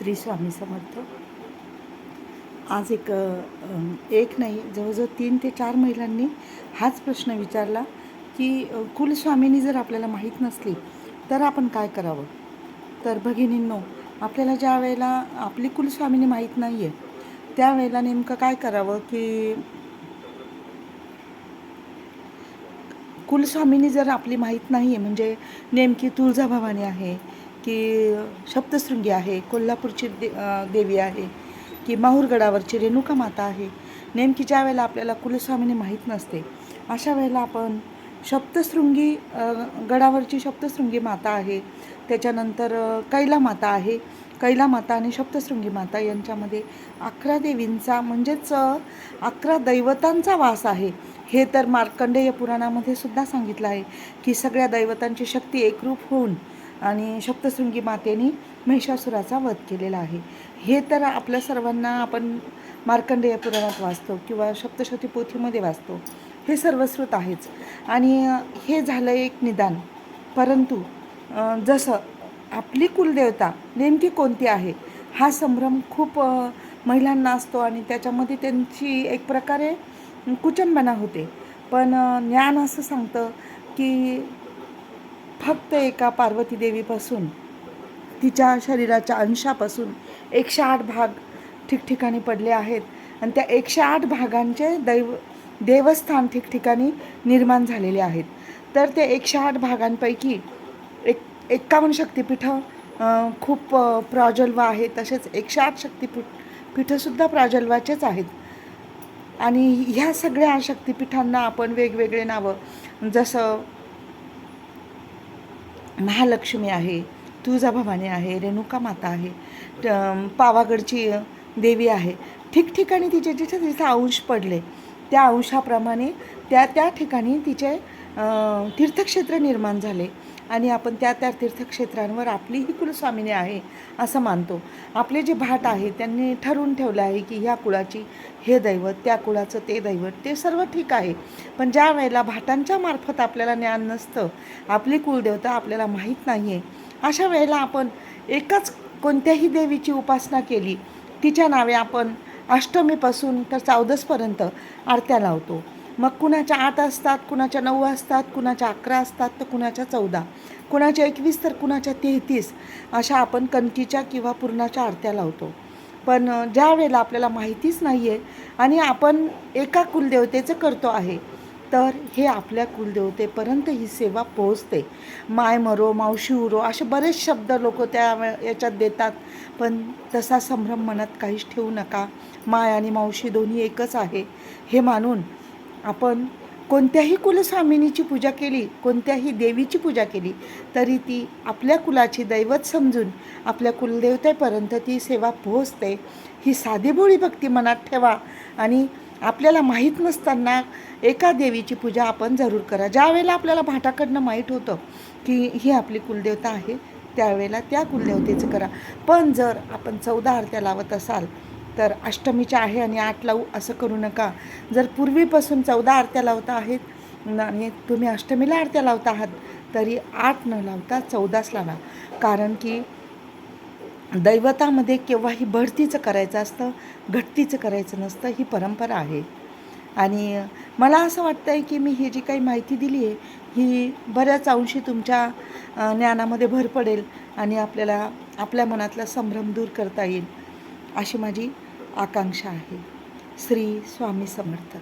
श्री स्वामी समर्थ. आज एक एक नाही जवळजवळ तीन ते चार महिलांनी हाच प्रश्न विचारला की कुलस्वामिनी जर आपल्याला माहीत नसली तर आपण काय करावं? तर भगिनींनो आपल्याला ज्या वेळेला आपली कुलस्वामिनी माहीत नाही आहे त्यावेळेला नेमकं काय करावं की कुलस्वामिनी जर आपली माहीत नाही आहे म्हणजे नेमकी तुळजाभवानी आहे की सप्तशृंगी आहे कोल्हापूरची दे देवी आहे की माहूरगडावरची रेणुका माता आहे. नेमकी ज्या वेळेला आपल्याला कुलस्वामीने माहीत नसते अशा वेळेला आपण सप्तशृंगी गडावरची सप्तशृंगी माता आहे. त्याच्यानंतर कैला माता आहे. कैला माता आणि सप्तशृंगी माता यांच्यामध्ये अकरा देवींचा म्हणजेच अकरा दैवतांचा वास आहे. हे तर मार्कंडेय पुराणामध्ये सुद्धा सांगितलं आहे की सगळ्या दैवतांची शक्ती एकरूप होऊन आणि सप्तशृंगी मातेने महिषासुराचा वध केलेला आहे. हे तर आपल्या सर्वांना आपण मार्कंडेय पुराणात वाचतो किंवा सप्तशती पोथीमध्ये वाचतो. हे सर्वस्रोत आहेच. आणि हे झालं एक निदान. परंतु जसं आपली कुलदेवता नेमकी कोणती आहे हा संभ्रम खूप महिलांना असतो आणि त्याच्यामध्ये त्यांची एक प्रकारे कुचंबना होते. पण ज्ञान असं सांगतं की फक्त एका पार्वती देवीपासून तिच्या शरीराच्या अंशापासून एकशे आठ भाग ठिकठिकाणी पडले आहेत आणि त्या एकशे आठ भागांचे दैव देवस्थान ठिकठिकाणी निर्माण झालेले आहेत. तर ते एकशे आठ भागांपैकी एक एक्कावन्न शक्तिपीठं खूप प्राजल्व आहे तसेच एकशे आठ शक्तीपीठ पीठंसुद्धा प्राजल्वाचेच आहेत. आणि ह्या सगळ्या शक्तिपीठांना आपण वेगवेगळे नावं जसं महालक्ष्मी आहे तुळजाभवानी आहे रेणुका माता आहे पावागडची देवी आहे. ठिकठिकाणी तिचे जिथे जिथे अंश पडले त्या अंशाप्रमाणे त्या त्या ठिकाणी तिचे तीर्थक्षेत्र निर्माण झाले. आणि आपण त्या त्या तीर्थक्षेत्रांवर आपली ही कुलस्वामिनी आहे असं मानतो. आपले जे भाट आहे त्यांनी ठरवून ठेवलं आहे की ह्या कुळाची हे दैवत त्या कुळाचं ते दैवत ते सर्व ठीक आहे. पण ज्या वेळेला भाटांच्या मार्फत आपल्याला ज्ञान नसतं आपली कुलदेवता आपल्याला माहीत नाही आहे अशा वेळेला आपण एकाच कोणत्याही देवीची उपासना केली तिच्या नावे आपण अष्टमीपासून तर चौदसपर्यंत आरत्या लावतो. मग कुणाच्या आठ असतात कुणाच्या नऊ असतात कुणाच्या अकरा असतात तर कुणाच्या चौदा. कुणाच्या एकवीस तर कुणाच्या तेहतीस. अशा आपण कणकीच्या किंवा पूर्णाच्या आरत्या लावतो. पण ज्या वेळेला आपल्याला माहितीच नाही आहे आणि आपण एका कुलदेवतेचं करतो आहे तर हे आपल्या कुलदेवतेपर्यंत ही सेवा पोहोचते. माय मरो मावशी उरो असे बरेच शब्द लोक त्या याच्यात देतात. पण तसा संभ्रम मनात काहीच ठेवू नका. माय आणि मावशी दोन्ही एकच आहे. हे मानून आपण कोणत्याही कुलस्वामिनीची पूजा केली कोणत्याही देवीची पूजा केली तरी ती आपल्या कुलाची दैवत समजून आपल्या कुलदेवतेपर्यंत ती सेवा पोहोचते. ही साधेभोळी भक्ती मनात ठेवा आणि आपल्याला माहीत नसताना एका देवीची पूजा आपण जरूर करा. ज्यावेळेला आपल्याला भाटाकडनं माहीत होतं की ही आपली कुलदेवता आहे त्यावेळेला त्या कुलदेवतेचं करा. पण जर आपण चौदा आरत्या लावत असाल तर अष्टमीच्या आहे आणि आठ लावू असं करू नका. जर पूर्वीपासून चौदा आरत्या लावता आहेत आणि तुम्ही अष्टमीला आरत्या लावता आहात तरी आठ न लावता चौदाच लावा. कारण की दैवतामध्ये केव्हाही बढतीचं करायचं असतं घटतीचं करायचं नसतं ही परंपरा आहे. आणि मला असं वाटतं आहे की मी ही जी काही माहिती दिली आहे ही बऱ्याच अंशी तुमच्या ज्ञानामध्ये भर पडेल आणि आपल्याला आपल्या मनातला संभ्रम दूर करता येईल. अशी माझी आकांक्षा आहे. श्री स्वामी समर्थ.